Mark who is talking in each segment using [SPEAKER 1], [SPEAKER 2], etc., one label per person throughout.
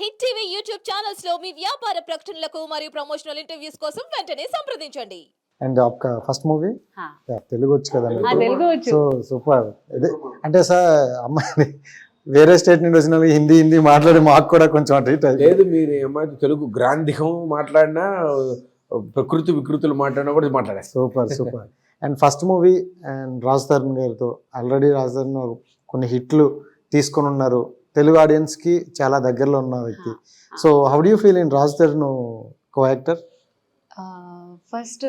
[SPEAKER 1] Hit TV YouTube ఛానల్స్లో మీ వ్యాపార ప్రకటనలకు మరియు ప్రమోషనల్ ఇంటర్వ్యూస్ కోసం వెంటనే సంప్రదించండి.
[SPEAKER 2] అండ్ ఆప్క ఫస్ట్ మూవీ? తెలుగు వచ్చు కదండి సో సూపర్. అంటే సార్ అమ్మాయి వేరే స్టేట్ నుండి వచ్చిన హిందీ హిందీ మాట్లాడి మాకు కూడా కొంచెం అంటే
[SPEAKER 3] లేదు మీరు అమ్మాయి తెలుగు గ్రాంధికం మాట్లాడినా ప్రకృతి వికృతులు మాట్లాడినా కూడా మాట్లాడారు.
[SPEAKER 2] Super super. And first movie and Raj Tarun గారితో ఆల్రెడీ రాజ్ తరుణ్ కొన్ని హిట్లు తీసుకొని ఉన్నారు. తెలుగు audience కి చాలా దగ్గరలో ఉన్న వ్యక్తి. So how do feel in Raj Tarun co actor
[SPEAKER 4] first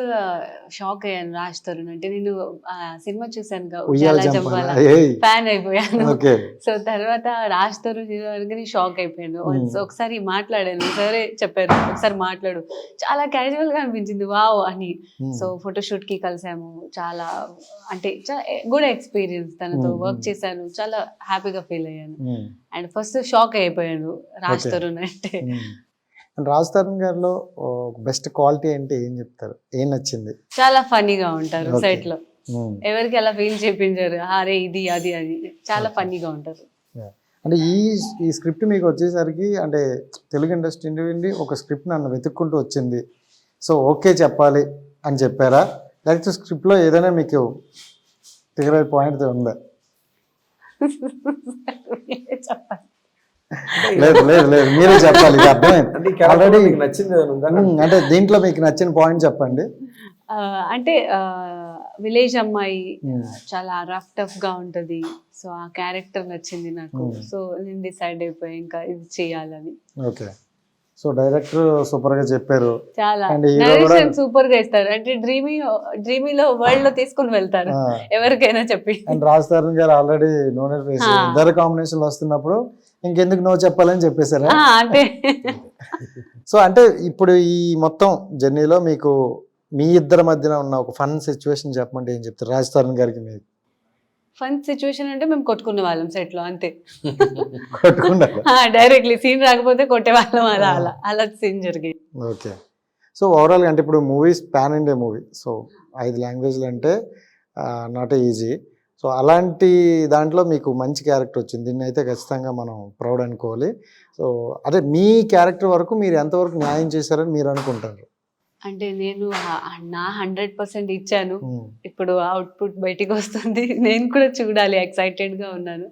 [SPEAKER 4] shock అయ్యాను రాజ్ తరుణ్ అంటే నేను సినిమా చూసాను
[SPEAKER 2] ఉయ్యాల జంపాల
[SPEAKER 4] ఫ్యాన్ అయిపోయాను. సో తర్వాత రాజ్ తరుణ్ హీరో అనగానే షాక్ అయిపోయాను.
[SPEAKER 2] Hmm.
[SPEAKER 4] ఒకసారి మాట్లాడాను. సరే చెప్పారు. ఒకసారి మాట్లాడు. చాలా క్యాజువల్గా అనిపించింది. వావ్ అని.
[SPEAKER 2] Hmm.
[SPEAKER 4] సో ఫోటోషూట్కి కలిసాము. చాలా అంటే గుడ్ ఎక్స్పీరియన్స్ తనతో
[SPEAKER 2] Hmm.
[SPEAKER 4] వర్క్ చేశాను. చాలా హ్యాపీగా ఫీల్ అయ్యాను.
[SPEAKER 2] Hmm.
[SPEAKER 4] అండ్ ఫస్ట్ షాక్ అయిపోయాను రాజ్. తరుణ్ అంటే.
[SPEAKER 2] అండ్ రాజ్ తరుణ్ గారిలో బెస్ట్ క్వాలిటీ అంటే ఏం చెప్తారు? ఏం నచ్చింది?
[SPEAKER 4] చాలా ఫన్నీగా ఉంటారు.
[SPEAKER 2] సెట్లో.
[SPEAKER 4] ఎవరికి అలా ఫీల్ చేపించారు? అరే ఇది అది అది. చాలా ఫన్నీగా ఉంటారు.
[SPEAKER 2] అంటే ఈ ఈ స్క్రిప్ట్ మీకు వచ్చేసరికి అంటే తెలుగు ఇండస్ట్రీ నుండి ఒక స్క్రిప్ట్ నన్ను వెతుక్కుంటూ వచ్చింది. సో ఓకే చెప్పాలి అని చెప్పారా? లేకపోతే స్క్రిప్ట్లో ఏదైనా మీకు తిరగని పాయింట్ ఉందా?
[SPEAKER 4] చెప్పండి.
[SPEAKER 2] లేదు లేదు లేదు మీరే చెప్పాలి ఇది అర్థమైంది.
[SPEAKER 3] మీకు నచ్చింది
[SPEAKER 2] అంటే దీంట్లో మీకు నచ్చిన పాయింట్ చెప్పండి.
[SPEAKER 4] అంటే విలేజ్ అమ్మాయి చాలా రఫ్ టఫ్గా ఉంటది. సో ఆ క్యారెక్టర్ నచ్చింది నాకు. సో నేను డిసైడ్ అయిపోయి ఇంకా ఇది చేయాలని.
[SPEAKER 2] ఓకే సో డైరెక్టర్ సూపర్గా చెప్పారు.
[SPEAKER 4] చాలా. సూపర్గా ఇస్తారు. అంటే డ్రీమీ డ్రీమీలో వరల్డ్లో తీసుకుని వెళ్తారు. ఎవరికైనా చెప్పి.
[SPEAKER 2] అండ్ రాజ్ తరుణ్ గారు ఆల్రెడీ నూనె ఫేస్. ఇద్దరు కాంబినేషన్ వస్తున్నప్పుడు ఇంకెందుకు నో చెప్పాలని చెప్పేశారా?
[SPEAKER 4] అంటే
[SPEAKER 2] సో అంటే ఇప్పుడు ఈ మొత్తం జర్నీలో మీకు మీ ఇద్దరి మధ్యన ఉన్న ఒక ఫన్ సిచ్యువేషన్ చెప్పమంటే ఏం చెప్తారు? రాజ్ తరుణ్ గారికి మీరు
[SPEAKER 4] ఫన్ సిచ్యువేషన్ అంటే మేము కొట్టుకునే వాళ్ళం సెట్లో అంతే. డైరెక్ట్లీ సీన్ రాకపోతే కొట్టే వాళ్ళం అలా అలా. అలా సీన్ జరిగేది.
[SPEAKER 2] ఓకే. సో ఓవరాల్గా అంటే ఇప్పుడు movies pan India movie so ఐదు లాంగ్వేజ్లు అంటే నాట్ ఈజీ సో అలాంటి దాంట్లో మీకు మంచి క్యారెక్టర్ వచ్చింది. దీన్ని అయితే ఖచ్చితంగా మనం ప్రౌడ్ అనుకోవాలి. సో అదే మీ క్యారెక్టర్ వరకు మీరు ఎంతవరకు న్యాయం చేశారని మీరు అనుకుంటారు?
[SPEAKER 4] అంటే నేను నా హండ్రెడ్ పర్సెంట్ ఇచ్చాను. ఇప్పుడు అవుట్పుట్ బయటికి వస్తుంది. నేను కూడా చూడాలి ఎక్సైటెడ్గా ఉన్నాను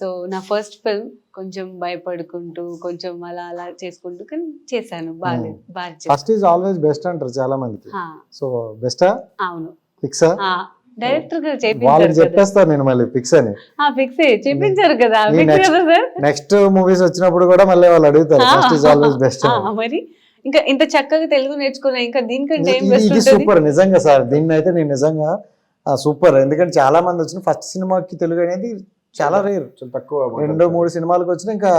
[SPEAKER 4] సో నా ఫస్ట్ ఫిల్మ్ కొంచెం భయపడుకుంటూ కొంచెం అలా అలా చేసుకుంటూ కానీ చేశాను. బాగా చేశాను.
[SPEAKER 2] ఫస్ట్ ఈజ్ ఆల్వేస్ బెస్ట్ అంటారు చాలా మందికి.
[SPEAKER 4] ఆ,
[SPEAKER 2] సో బెస్టా?
[SPEAKER 4] అవును.
[SPEAKER 2] ఫిక్సా?
[SPEAKER 4] డైరెక్టర్ గారు కదా.
[SPEAKER 2] చెప్పేస్తాను నేను మళ్ళీ ఫిక్స్ అని
[SPEAKER 4] ఫిక్స్ చేపించారు కదా.
[SPEAKER 2] నెక్స్ట్ మూవీస్ వచ్చినప్పుడు కూడా మళ్ళీ వాళ్ళు అడుగుతారు. ఫస్ట్ ఈజ్ ఆల్వేస్ బెస్ట్
[SPEAKER 4] మరి ఇంకా ఇంత చక్కగా తెలుగు నేర్చుకున్నా ఇంకా దీనికంటే ఏం బెస్ట్
[SPEAKER 2] ఇది సూపర్ నిజంగా సార్. దీన్ని అయితే నేను నిజంగా సూపర్ ఎందుకంటే చాలా మంది వచ్చిన ఫస్ట్ సినిమాకి తెలుగు అనేది చాలా రేర్
[SPEAKER 3] తక్కువ
[SPEAKER 2] రెండు. మూడు సినిమాలకు వచ్చిన ఇంకా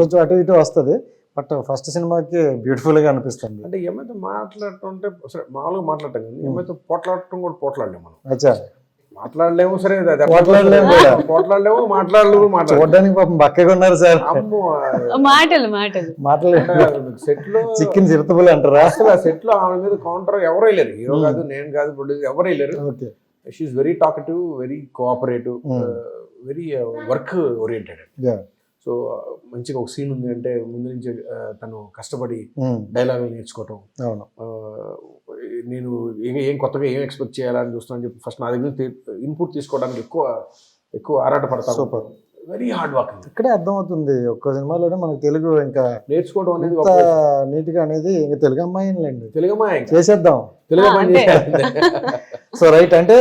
[SPEAKER 2] కొంచెం అటు ఇటు వస్తుంది. బట్ ఫస్ట్ సినిమాకి బ్యూటిఫుల్గా అనిపిస్తుంది.
[SPEAKER 3] అంటే ఏమైతే మాట్లాడుతుంటే సరే మామూలుగా మాట్లాడటం కానీ ఏమైతే పోట్లాడటం కూడా పోట్లాడలేము మనం.
[SPEAKER 2] అచ్చా.
[SPEAKER 3] మాట్లాడలేము సరే.
[SPEAKER 2] పోట్లాడలేము
[SPEAKER 3] మాట్లాడలేము మాట్లాడలేము
[SPEAKER 2] చూడడానికి పాపం బక్కగా ఉన్నారు సార్.
[SPEAKER 3] అమ్మో
[SPEAKER 4] మాటలు మాటలు.
[SPEAKER 2] మాట్లాడలేదు
[SPEAKER 3] సెట్లో
[SPEAKER 2] చికెన్ చిరుతపులు అంటారా?
[SPEAKER 3] అసలు ఆ సెట్లో ఆమె మీద కౌంటర్ ఎవరు వేయలేరు. హీరో కాదు నేను కాదు ప్రొడ్యూసర్ ఎవరు వేయలేరు.
[SPEAKER 2] Okay.
[SPEAKER 3] She very talkative very cooperative. Very work oriented
[SPEAKER 2] yeah
[SPEAKER 3] so మంచిగా ఒక సీన్ ఉంది అంటే ముందు నుంచి తను కష్టపడి డైలాగ్ నేర్చుకోవటం.
[SPEAKER 2] అవును.
[SPEAKER 3] నేను ఏం ఏం కొత్తగా ఏం ఎక్స్పెక్ట్ చేయాలని చూస్తానని చెప్పి ఫస్ట్ నా దగ్గర ఇన్పుట్ తీసుకోవడానికి ఎక్కువ ఎక్కువ ఆరాట పడతాను.
[SPEAKER 2] సూపర్.
[SPEAKER 3] వెరీ హార్డ్ వర్క్
[SPEAKER 2] ఇక్కడే అర్థమవుతుంది. ఒక్క సినిమాలోనే మనకు తెలుగు ఇంకా
[SPEAKER 3] నేర్చుకోవడం అనేది ఒక
[SPEAKER 2] నీట్గా అనేది ఇంకా తెలుగు అమ్మాయిలండి
[SPEAKER 3] తెలుగమ్మా
[SPEAKER 2] చేసేద్దాం.
[SPEAKER 3] తెలుగు అమ్మాయి.
[SPEAKER 2] సో రైట్ అంటే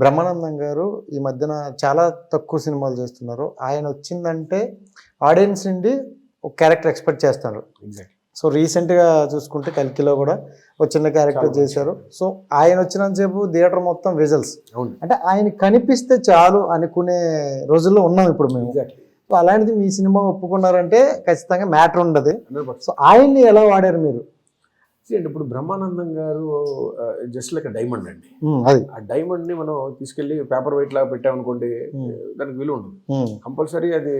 [SPEAKER 2] బ్రహ్మానందం గారు ఈ మధ్యన చాలా తక్కువ సినిమాలు చేస్తున్నారు. ఆయన వచ్చిందంటే ఆడియన్స్ నుండి ఒక క్యారెక్టర్ ఎక్స్పెక్ట్ చేస్తారు. సో రీసెంట్గా చూసుకుంటే కల్కిలో కూడా ఒక చిన్న క్యారెక్టర్ చేశారు. సో ఆయన వచ్చినంతసేపు థియేటర్ మొత్తం విజల్స్. అంటే ఆయన కనిపిస్తే చాలు అనుకునే రోజుల్లో ఉన్నాం ఇప్పుడు మేము. సో అలాంటిది మీ సినిమా ఒప్పుకున్నారంటే ఖచ్చితంగా మ్యాటర్ ఉండదు. సో ఆయన్ని ఎలా వాడారు మీరు?
[SPEAKER 3] అండి ఇప్పుడు బ్రహ్మానందం గారు జస్ట్ లైక్ డైమండ్ అండి.
[SPEAKER 2] అది.
[SPEAKER 3] ఆ డైమండ్ని మనం తీసుకెళ్ళి పేపర్ వెయిట్ లాగా పెట్టామనుకోండి దానికి విలువ ఉండదు. కంపల్సరీ అది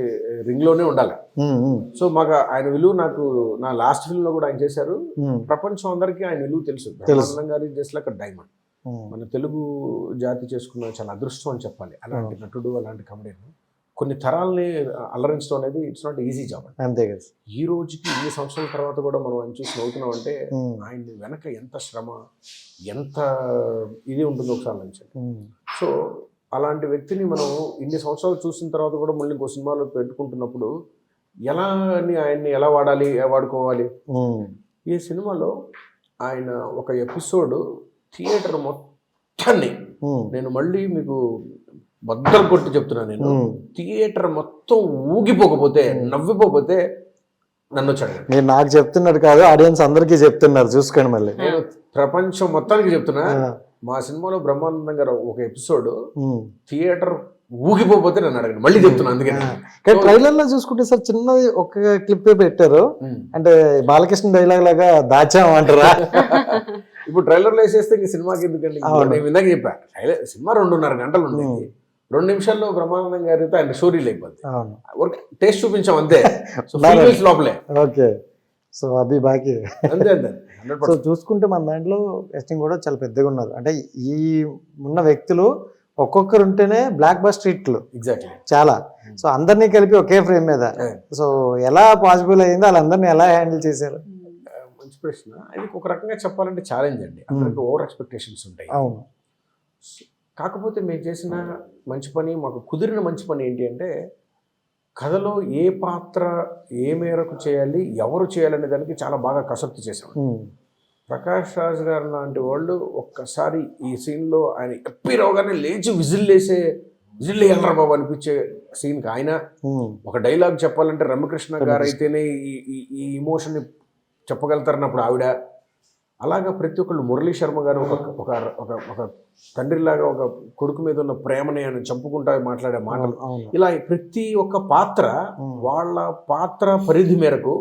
[SPEAKER 3] రింగ్లోనే ఉండాలి సో మాకు ఆయన విలువ నాకు నా లాస్ట్ ఫిల్మ్లో కూడా ఆయన చేశారు. ప్రపంచం అందరికీ ఆయన విలువ తెలుసు. బ్రహ్మానందం గారి జస్ట్ లైక్ డైమండ్. మన తెలుగు జాతి చేసుకున్న చాలా అదృష్టం అని చెప్పాలి. అలాంటి నటుడు అలాంటి కమెడియన్. కొన్ని తరాలని అల్లరించడం అనేది ఇట్స్ నాట్ ఈజీ జాబ్
[SPEAKER 2] అంతే కదా.
[SPEAKER 3] ఈ రోజుకి ఇన్ని సంవత్సరాల తర్వాత కూడా మనం ఆయన చూసి నవ్వుతున్నాం అంటే ఆయన వెనక ఎంత శ్రమ ఎంత ఇది ఉంటుందో ఒకసారి ఆలోచించండి.
[SPEAKER 2] ఉమ్,
[SPEAKER 3] సో అలాంటి వ్యక్తిని మనం ఇన్ని సంవత్సరాలు చూసిన తర్వాత కూడా మళ్ళీ ఇంకో సినిమాలో పెట్టుకుంటున్నప్పుడు ఎలా అని ఆయన్ని ఎలా వాడాలి వాడుకోవాలి? ఈ సినిమాలో ఆయన ఒక ఎపిసోడ్ థియేటర్ మొత్తాన్ని నేను మళ్ళీ మీకు బద్దలు కొట్టి చెప్తున్నాను నేను. థియేటర్ మొత్తం ఊగిపోకపోతే నవ్విపోకపోతే నన్ను వచ్చాడు.
[SPEAKER 2] మీరు నాకు చెప్తున్నారు కాదు ఆడియన్స్ అందరికీ చెప్తున్నారు చూసుకోండి మళ్ళీ.
[SPEAKER 3] నేను ప్రపంచం మొత్తానికి చెప్తున్నా మా సినిమాలో బ్రహ్మానందం గారు ఒక ఎపిసోడ్. థియేటర్ ఊగిపోతే నన్ను అడగండి మళ్ళీ చెప్తున్నా అందుకని.
[SPEAKER 2] కానీ ట్రైలర్లో చూసుకుంటే సార్ చిన్నది ఒక క్లిప్ పెట్టారు. అంటే బాలకృష్ణ డైలాగ్ లాగా దాచాం అంటారా?
[SPEAKER 3] ఇప్పుడు ట్రైలర్లో వేసేస్తే ఇంక సినిమాకి ఎందుకండి. నేను ఇందాక చెప్పా ట్రైలర్ సినిమా రెండున్నర గంటలు ఉంది
[SPEAKER 2] ఉమ్.
[SPEAKER 3] రెండు నిమిషాల్లో బ్రహ్మానందం గారితో ఆయన అయిపోద్ది
[SPEAKER 2] అవును.
[SPEAKER 3] టేస్ట్ చూపించాం అంతే. లోపలే.
[SPEAKER 2] ఓకే. సో అభి బాకీ.
[SPEAKER 3] అంతే అంతే.
[SPEAKER 2] సో చూసుకుంటే మన దాంట్లో టెస్టింగ్ కూడా చాలా పెద్దగా ఉన్నారు అంటే ఈ ఉన్న వ్యక్తులు ఒక్కొక్కరు ఉంటేనే బ్లాక్ బస్టర్ హిట్లు
[SPEAKER 3] ఎగ్జాక్ట్లీ
[SPEAKER 2] చాలా. సో అందరినీ కలిపి ఒకే ఫ్రేమ్ మీద.
[SPEAKER 3] Yeah.
[SPEAKER 2] సో ఎలా పాసిబుల్ అయిందో వాళ్ళందరినీ ఎలా హ్యాండిల్ చేశారు?
[SPEAKER 3] మంచి ప్రశ్న. ఇది ఒక రకంగా చెప్పాలంటే ఛాలెంజ్ అండి. అందరికి ఓవర్ ఎక్స్పెక్టేషన్స్ ఉంటాయి.
[SPEAKER 2] అవును.
[SPEAKER 3] కాకపోతే మేము చేసిన మంచి పని మాకు కుదిరిన మంచి పని ఏంటి అంటే కథలో ఏ పాత్ర ఏ మేరకు చేయాలి ఎవరు చేయాలనే దానికి చాలా బాగా కసరత్తు
[SPEAKER 2] ఉమ్,
[SPEAKER 3] ప్రకాష్ రాజ్ గారు లాంటి వాళ్ళు ఒక్కసారి ఈ సీన్లో ఆయన ఎప్పిరవగానే లేచి విజిల్ వేసే విజిల్ వేయాలరా బాబు అనిపించే సీన్కి ఆయన ఒక డైలాగ్ చెప్పాలంటే రమకృష్ణ గారు అయితేనే ఈ ఈ- ఈ ఇమోషన్ని చెప్పగలుగుతారన్నప్పుడు ఆవిడ అలాగా ప్రతి ఒక్కళ్ళు మురళీ శర్మ గారు ఒక ఒక ఒక ఒక తండ్రిలాగా ఒక కొడుకు మీద ఉన్న ప్రేమని ఆయన చంపుకుంటా మాట్లాడే మాటలు ఇలా ప్రతి ఒక్క పాత్ర. వాళ్ళ పాత్ర పరిధి మేరకు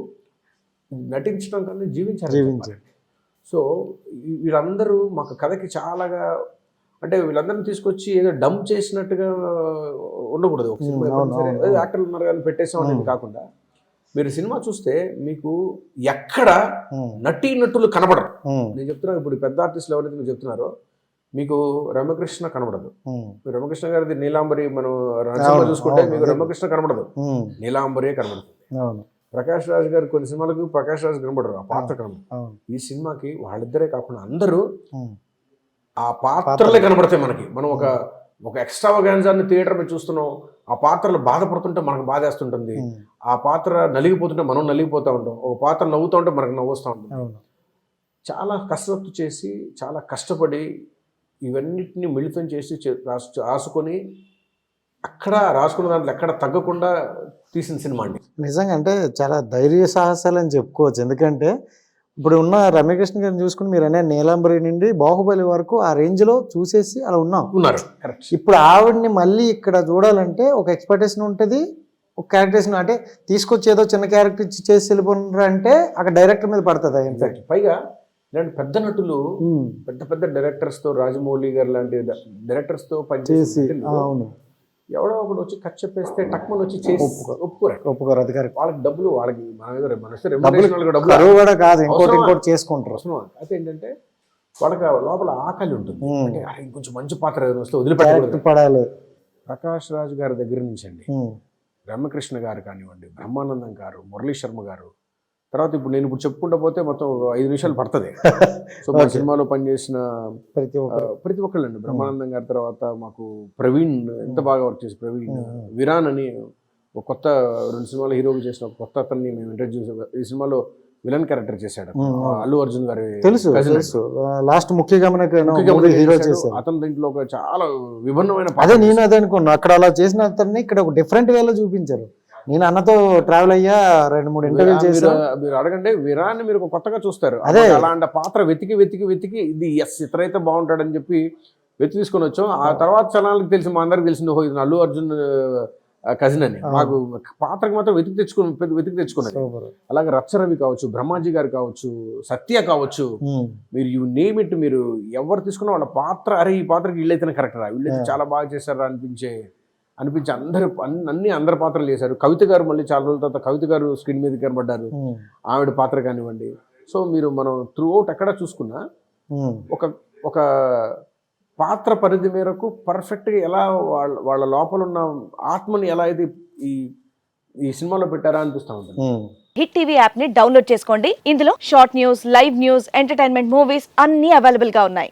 [SPEAKER 3] నటించడం కన్నా జీవించాలి
[SPEAKER 2] జీవించారు.
[SPEAKER 3] సో వీళ్ళందరూ మాకు కథకి చాలాగా అంటే వీళ్ళందరినీ తీసుకొచ్చి ఏదో డంప్ చేసినట్టుగా ఉండకూడదు ఒక సినిమా. యాక్టర్లు ఉన్నారు కానీ పెట్టేసాం అనేది. కాకుండా మీరు సినిమా చూస్తే మీకు ఎక్కడ నటీ నటులు కనబడరు. నేను చెప్తున్నాను ఇప్పుడు పెద్ద ఆర్టిస్టులు ఎవరైతే మీరు చెప్తున్నారో మీకు రమకృష్ణ కనబడదు. రమకృష్ణ గారిది నీలాంబరి మనం చూసుకుంటే మీకు. రమకృష్ణ కనబడదు.
[SPEAKER 2] ఉమ్,
[SPEAKER 3] నీలాంబరే కనబడుతుంది ప్రకాష్ రాజ్ గారు కొన్ని సినిమాలకు ప్రకాష్ రాజ్ కనబడరు ఆ పాత్ర కనబడదు.
[SPEAKER 2] అవును.
[SPEAKER 3] ఈ సినిమాకి వాళ్ళిద్దరే కాకుండా అందరూ ఆ పాత్రలే కనబడతాయి మనకి. మనం ఒక ఒక ఎక్స్ట్రా గాన్జాన్ని థియేటర్ మీద చూస్తున్నాం ఆ పాత్రలు బాధపడుతుంటే మనకు బాధేస్తుంటుంది. ఆ పాత్ర నలిగిపోతుంటే మనం నలిగిపోతూ ఉంటాం. ఒక పాత్ర నవ్వుతూ ఉంటే మనకు నవ్వుస్తూ ఉంటుంది. చాలా కసరత్తు చేసి చాలా కష్టపడి ఇవన్నిటిని మిళితం చేసి రాసు రాసుకొని అక్కడ రాసుకున్న దాంట్లో ఎక్కడ తగ్గకుండా తీసిన సినిమా అండి.
[SPEAKER 2] నిజంగా అంటే చాలా ధైర్య సాహసాలు అని చెప్పుకోవచ్చు. ఎందుకంటే ఇప్పుడు ఉన్న రమ్యకృష్ణ గారిని చూసుకుని మీరు అనే నీలాంబరి నుండి బాహుబలి వరకు ఆ రేంజ్లో చూసేసి అలా ఉన్నాం.
[SPEAKER 3] ఉన్నారు. కరెక్ట్
[SPEAKER 2] ఇప్పుడు ఆవిడ్ని మళ్ళీ ఇక్కడ చూడాలంటే ఒక ఎక్స్పెక్టేషన్ ఉంటుంది ఒక క్యారెక్టరేషన్ అంటే తీసుకొచ్చి ఏదో చిన్న క్యారెక్టర్ ఇచ్చి చేసి వెళ్ళిపోయినారు అంటే అక్కడ డైరెక్టర్ మీద పడుతుంది ఇన్ఫాక్ట్
[SPEAKER 3] పైగా ఇలాంటి పెద్ద నటులు పెద్ద పెద్ద డైరెక్టర్స్తో రాజమౌళి గారు లాంటి డైరెక్టర్స్తో
[SPEAKER 2] చేసి
[SPEAKER 3] పనిచేసి
[SPEAKER 2] అవును.
[SPEAKER 3] ఎవడో ఒకడు వచ్చి ఖర్చు చెప్పేస్తే టక్మన్ వచ్చి చేసి ఒప్పుకోరు
[SPEAKER 2] ఒప్పుకోరు. అది కరెక్ట్.
[SPEAKER 3] వాళ్ళకి డబ్బులు వాళ్ళకి మన
[SPEAKER 2] కూడా కాదు ఇంకోటి? ఇంకోటి చేసుకుంటారు.
[SPEAKER 3] అయితే ఏంటంటే వాళ్ళకి లోపల ఆకలి ఉంటుంది. అంటే ఇంకొంచెం మంచి పాత్ర వస్తే వదిలిపెట్టకూడదు. ప్రకాష్ రాజ్ గారి దగ్గర నుంచి అండి
[SPEAKER 2] ఉమ్,
[SPEAKER 3] రామకృష్ణ గారు కానివ్వండి బ్రహ్మానందం గారు మురళీ శర్మ గారు తర్వాత ఇప్పుడు నేను ఇప్పుడు చెప్పుకుంటా పోతే మొత్తం ఐదు నిమిషాలు పడుతుంది. సో మా. సినిమాలో పనిచేసిన
[SPEAKER 2] ప్రతి
[SPEAKER 3] ఆ,
[SPEAKER 2] ఒక్కరు.
[SPEAKER 3] ప్రతి ఒక్కళ్ళండి. బ్రహ్మానందం గారి తర్వాత మాకు ప్రవీణ్ ఎంత బాగా వర్క్ చేసి ప్రవీణ్. విరాన్ అని ఒక కొత్త రెండు సినిమాలు హీరోగా చేసిన ఒక కొత్త అతన్ని మేము ఇంట్రడ్యూస్ ఈ సినిమాలో విలన్ క్యారెక్టర్ చేశాడు. అల్లు అర్జున్ గారి
[SPEAKER 2] తెలుసు. తెలుసు. లాస్ట్ ముఖ్య హీరో
[SPEAKER 3] చేశాడు.
[SPEAKER 2] చేశారు
[SPEAKER 3] అతను దీంట్లో ఒక చాలా విభిన్నమైన
[SPEAKER 2] అదే నేను అదే అనుకున్నా. అక్కడ అలా చేసిన అతన్ని ఇక్కడ ఒక డిఫరెంట్ వేలో చూపించారు. నేను అన్నతో ట్రావెల్ అయ్యా రెండు మూడు ఇంటర్వ్యూ చేసా
[SPEAKER 3] మీరు అడగండి విరాన్ని మీరు కొత్తగా చూస్తారు.
[SPEAKER 2] అదే.
[SPEAKER 3] అలాంటి పాత్ర వెతికి వెతికి వెతికి ఇది ఎస్ ఇతరైతే బాగుంటాడని చెప్పి వెతికి తీసుకొని వచ్చాం. ఆ తర్వాత జనాలకు తెలిసి మా అందరికి తెలిసింది ఓహో ఇది అల్లు అర్జున్ కజిన్ అని. మాకు పాత్రకి మాత్రం వెతికి తెచ్చుకుని వెతికి తెచ్చుకున్నది
[SPEAKER 2] సూపర్.
[SPEAKER 3] అలాగే రచ్చరవి కావచ్చు బ్రహ్మాజీ గారు కావచ్చు సత్య కావచ్చు మీరు యూ నేమ్ ఇట్ మీరు ఎవరు తీసుకున్నా వాళ్ళ పాత్ర అరే ఈ పాత్రకి వీళ్ళైతేనే కరెక్ట్ రా. వీళ్ళైతే. చాలా బాగా చేశారా అనిపించే అనిపించి అందరు అన్ని అన్ని అందరి పాత్రలు చేశారు. కవిత గారు మళ్ళీ చాలా రోజుల తర్వాత కవిత గారు స్క్రీన్ మీద కనబడ్డారు. ఆవిడ పాత్ర కానివ్వండి. సో మీరు మనం త్రూ అవుట్ ఎక్కడ చూసుకున్నా ఒక ఒక పాత్ర పరిధి మేరకు పర్ఫెక్ట్గా ఎలా వాళ్ళ వాళ్ళ లోపల ఉన్న ఆత్మని ఎలా అయితే ఈ ఈ సినిమాలో పెట్టారా అనిపిస్తూ ఉంటుంది.
[SPEAKER 5] హిట్ టీవీ యాప్ని డౌన్లోడ్ చేసుకోండి. ఇందులో short news live news entertainment movies అన్ని అవైలబుల్గా ఉన్నాయి.